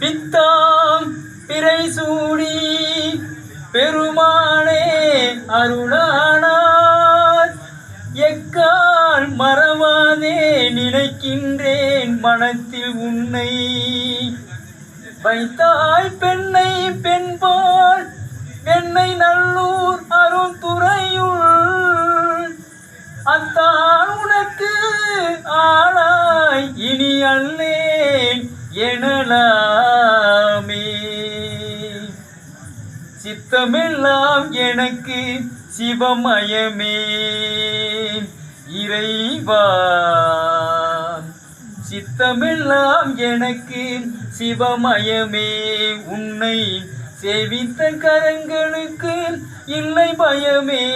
பித்தாம் பிறை சூடி பெருமானே அருளானார். எக்கால் மறவாதே நினைக்கின்றேன் மனத்தில் உன்னை. வைத்தாய் பெண்ணை பெண்பால் சித்தமெல்லாம் எனக்கு சிவமயமே. இறைவா சித்தமெல்லாம் எனக்கு சிவமயமே. உன்னை சேவித்த கரங்களுக்கு இல்லை பயமே.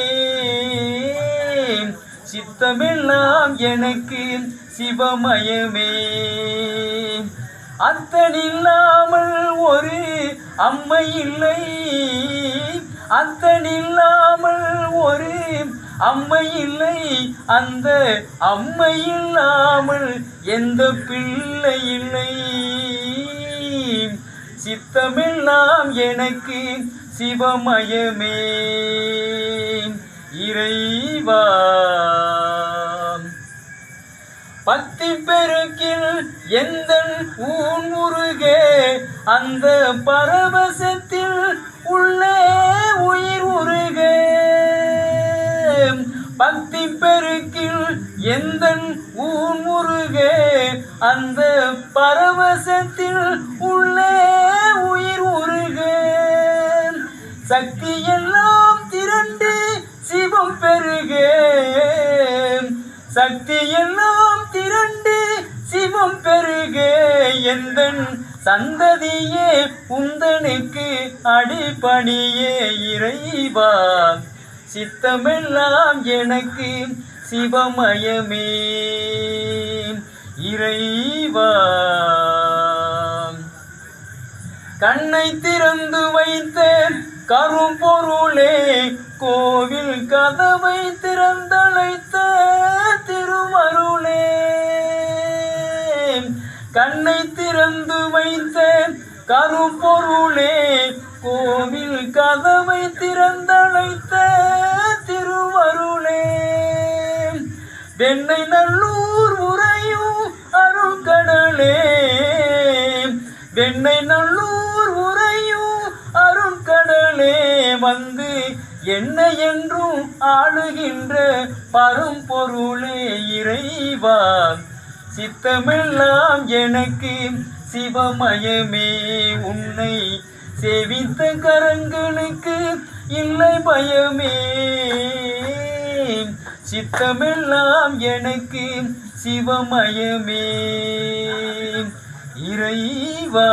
சித்தமெல்லாம் எனக்கு சிவமயமே. அத்தனில்லாமல் ஒரு அம்மை இல்லை. அத்தனில்லாமல் ஒரு அம்மை இல்லை அந்த அம்மை இல்லாமல் எந்த பிள்ளை இல்லை. சித்தமெல்லாம் எனக்கு சிவமயமே. இறைவா. பக்தி பெருக்கில் எந்த ஊன் முருகே அந்த பரவசத்தில் உள்ளே எந்த ஊன் முருகே அந்த பரவசத்தில் உள்ளே உயிர் உருகே சக்தி எல்லாம் திரண்டு சிவம் பெருகே சக்தி எல்லாம் திரண்டு சிவம் பெருகே எந்தன் சந்ததியே உந்தனுக்கு அடிப்பணியே இறைவா. சித்தமெல்லாம் எனக்கு சிவமயமே. இறைவா. கண்ணை திறந்து வைத்த கரும்பொருளே கோவில் கதவை திறந்தழைத்த திருமருளே. கண்ணை திறந்து வைத்த கரும்பொருளே கோவில் கதவை திறந்தழைத்த திருவருளே வெண்ணை நல்லூர் உறையும் அருங்கடலே. வெண்ணை நல்லூர் உறையும் அருங்கடலே. வந்து என்ன என்றும் ஆளுகின்ற பரம்பொருளே இறைவா. சித்தமெல்லாம் எனக்கு சிவமயமே. உன்னை சேவித்த கரங்களுக்கு இல்லை பயமே. சித்தமெல்லாம் எனக்கு சிவமயமே. இறைவா.